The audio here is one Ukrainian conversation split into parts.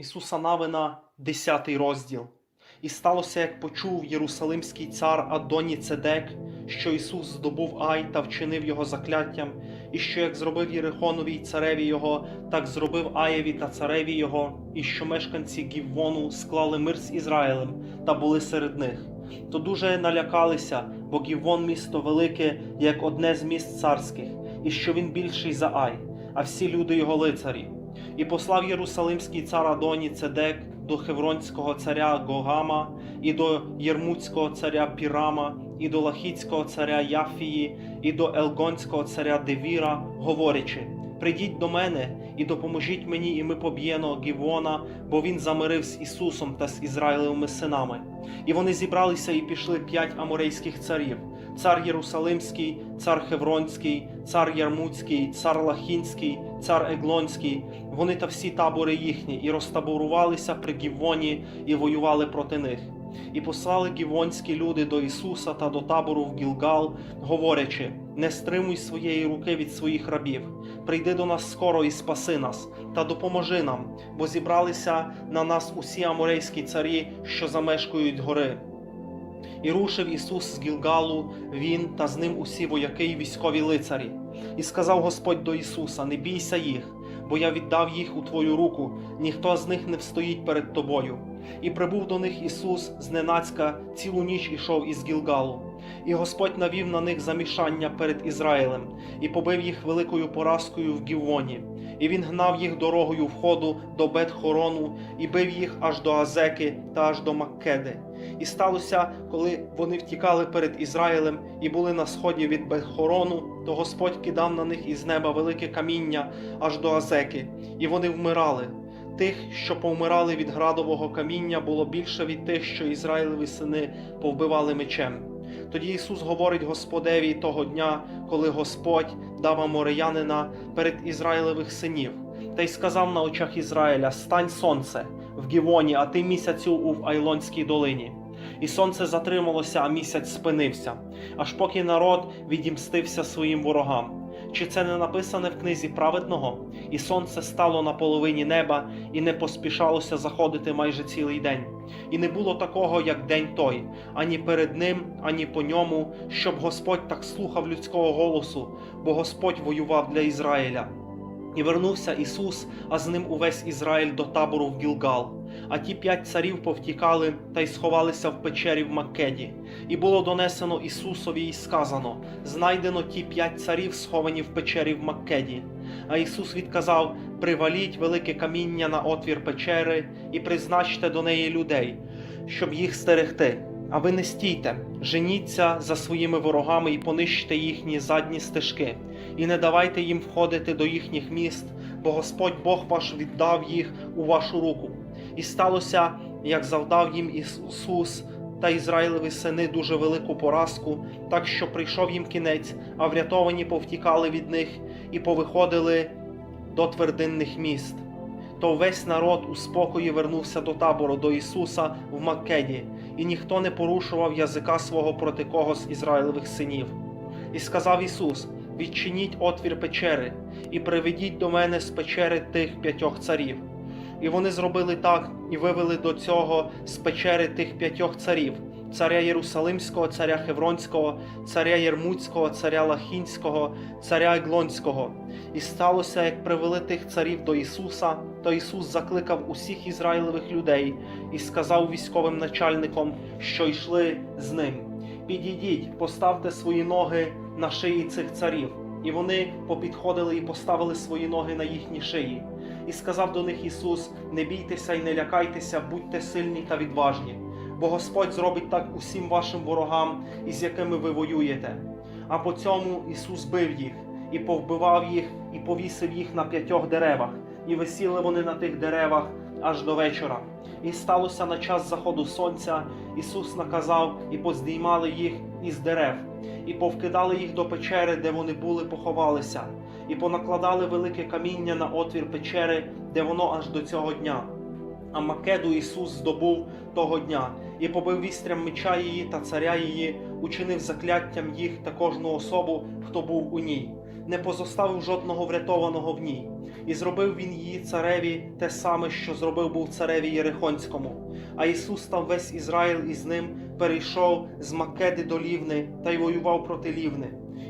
Ісуса Навина, 10 розділ. І сталося, як почув Єрусалимський цар Адоні Цедек, що Ісус здобув Ай та вчинив його закляттям, і що як зробив Єрихонові й цареві його, так зробив Аєві та цареві його, і що мешканці Гіввону склали мир з Ізраїлем та були серед них. То дуже налякалися, бо Гіввон місто велике, як одне з міст царських, і що він більший за Ай, а всі люди його лицарі. І послав Єрусалимський цар Адоні Цедек до Хевронського царя Гогама, і до Єрмуцького царя Пірама, і до Лахіцького царя Яфії, і до Елгонського царя Девіра, говорячи: Прийдіть до мене і допоможіть мені, і ми поб'ємо Гівона, бо він замирив з Ісусом та з Ізраїлевими синами. І вони зібралися і пішли п'ять аморейських царів: цар Єрусалимський, цар Хевронський, цар Ярмуцький, цар Лахінський, цар Еглонський. Вони та всі табори їхні, і розтаборувалися при Гівоні і воювали проти них. І послали гівонські люди до Ісуса та до табору в Гілгал, говорячи: Не стримуй своєї руки від своїх рабів, прийди до нас скоро і спаси нас, та допоможи нам, бо зібралися на нас усі аморейські царі, що замешкують гори. І рушив Ісус з Гілгалу, він та з ним усі вояки й військові лицарі. І сказав Господь до Ісуса: Не бійся їх, бо я віддав їх у твою руку, ніхто з них не встоїть перед тобою. І прибув до них Ісус зненацька, цілу ніч ішов із Гілгалу. І Господь навів на них замішання перед Ізраїлем, і побив їх великою поразкою в Гівоні. І він гнав їх дорогою входу до Бет-Хорону, і бив їх аж до Азеки та аж до Маккеди. І сталося, коли вони втікали перед Ізраїлем і були на сході від Бет-Хорону, то Господь кидав на них із неба велике каміння аж до Азеки, і вони вмирали. Тих, що повмирали від градового каміння, було більше від тих, що Ізраїлеві сини повбивали мечем. Тоді Ісус говорить Господеві того дня, коли Господь дав амореянина перед Ізраїлевих синів, та й сказав на очах Ізраїля: Стань сонце в Гівоні, а ти місяцю у Айлонській долині. І сонце затрималося, а місяць спинився, аж поки народ відімстився своїм ворогам. Чи це не написане в книзі праведного? І сонце стало на половині неба і не поспішалося заходити майже цілий день. І не було такого, як день той, ані перед ним, ані по ньому, щоб Господь так слухав людського голосу, бо Господь воював для Ізраїля. І вернувся Ісус, а з ним увесь Ізраїль до табору в Гілгал. А ті п'ять царів повтікали та й сховалися в печері в Маккеді. І було донесено Ісусові й сказано: знайдено ті п'ять царів, сховані в печері в Маккеді. А Ісус відказав: Приваліть велике каміння на отвір печери і призначте до неї людей, щоб їх стерегти. А ви не стійте, женіться за своїми ворогами і понищте їхні задні стежки, і не давайте їм входити до їхніх міст, бо Господь Бог ваш віддав їх у вашу руку. І сталося, як завдав їм Ісус та Ізраїлеві сини дуже велику поразку, так що прийшов їм кінець, а врятовані повтікали від них і повиходили до твердинних міст. То весь народ у спокої вернувся до табору до Ісуса в Маккеді, і ніхто не порушував язика свого проти кого з Ізраїлевих синів. І сказав Ісус: Відчиніть отвір печери, і приведіть до мене з печери тих п'ятьох царів. І вони зробили так і вивели до цього з печери тих п'ятьох царів: царя Єрусалимського, царя Хевронського, царя Єрмуцького, царя Лахінського, царя Еглонського. І сталося, як привели тих царів до Ісуса, то Ісус закликав усіх ізраїлевих людей і сказав військовим начальникам, що йшли з ним: Підійдіть, поставте свої ноги на шиї цих царів. І вони попідходили і поставили свої ноги на їхні шиї. І сказав до них Ісус: Не бійтеся і не лякайтеся, будьте сильні та відважні, бо Господь зробить так усім вашим ворогам, із якими ви воюєте. А по цьому Ісус бив їх, і повбивав їх, і повісив їх на п'ятьох деревах, і висіли вони на тих деревах аж до вечора. І сталося на час заходу сонця, Ісус наказав і поздіймали їх із дерев, і повкидали їх до печери, де вони були, поховалися, і понакладали велике каміння на отвір печери, де воно аж до цього дня. А Македу Ісус здобув того дня і побив вістрям меча її та царя її, учинив закляттям їх та кожну особу, хто був у ній, не позоставив жодного врятованого в ній. І зробив він її цареві те саме, що зробив був цареві Єрихонському. А Ісус став весь Ізраїль із ним перейшов з Македи до Лівни та й воював проти Лівни.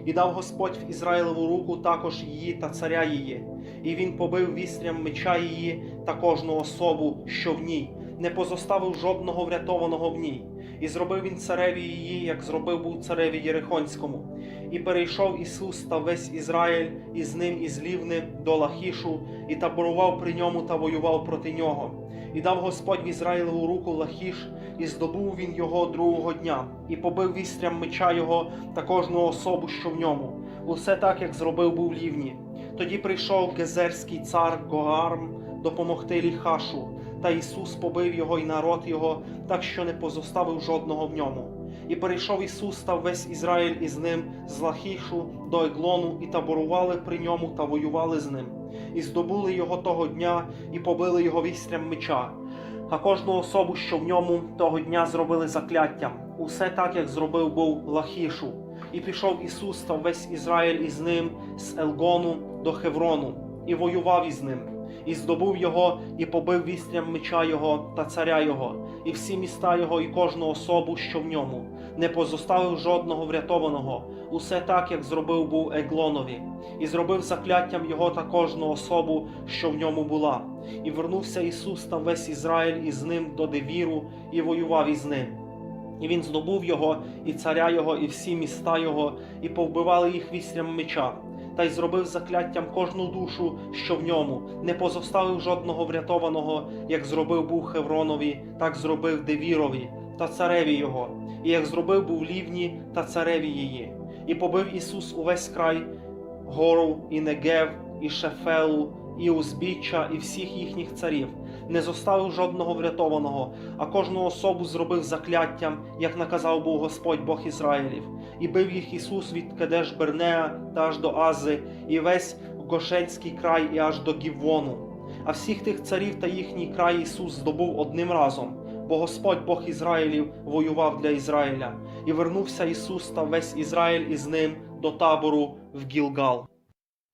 І дав Господь в Ізраїлеву руку також її та царя її, і він побив вістрям меча її та кожну особу, що в ній, не позоставив жодного врятованого в ній. І зробив він цареві її, як зробив був цареві Єрихонському. І перейшов Ісус та весь Ізраїль із ним із Лівни до Лахішу, і таборував при ньому та воював проти нього. І дав Господь в Ізраїлеву руку Лахіш, і здобув він його другого дня, і побив вістрям меча його та кожну особу, що в ньому. Усе так, як зробив був Лівні. Тоді прийшов Гезерський цар Гоарм допомогти Ліхашу, та Ісус побив його і народ його, так що не позоставив жодного в ньому. І перейшов Ісус та весь Ізраїль із ним з Лахішу до Еглону, і таборували при ньому та воювали з ним, і здобули його того дня, і побили його вістрям меча. А кожну особу, що в ньому того дня зробили закляттям, усе так, як зробив був Лахішу. І пішов Ісус та весь Ізраїль із ним з Елгону до Хеврону, і воював із ним, і здобув його, і побив вістрям меча його та царя його, і всі міста його, і кожну особу, що в ньому, не позоставив жодного врятованого, усе так, як зробив був Еглонові, і зробив закляттям його та кожну особу, що в ньому була. І вернувся Ісус та весь Ізраїль із ним до Девіру, і воював із ним. І він здобув його, і царя його, і всі міста його, і повбивали їх вістрям меча, та й зробив закляттям кожну душу, що в ньому, не позоставив жодного врятованого, як зробив був Хевронові, так зробив Девірові та цареві його, і як зробив був Лівні та цареві її. І побив Ісус увесь край, гору, і Негев, і Шефелу, і узбіччя, і всіх їхніх царів, не зоставив жодного врятованого, а кожну особу зробив закляттям, як наказав був Господь Бог Ізраїлів, і бив їх Ісус від Кедеш Бернеа та аж до Ази, і весь Гошенський край, і аж до Гіввону. А всіх тих царів та їхній край Ісус здобув одним разом, бо Господь Бог Ізраїлів воював для Ізраїля, і вернувся Ісус та весь Ізраїль із ним до табору в Гілгал.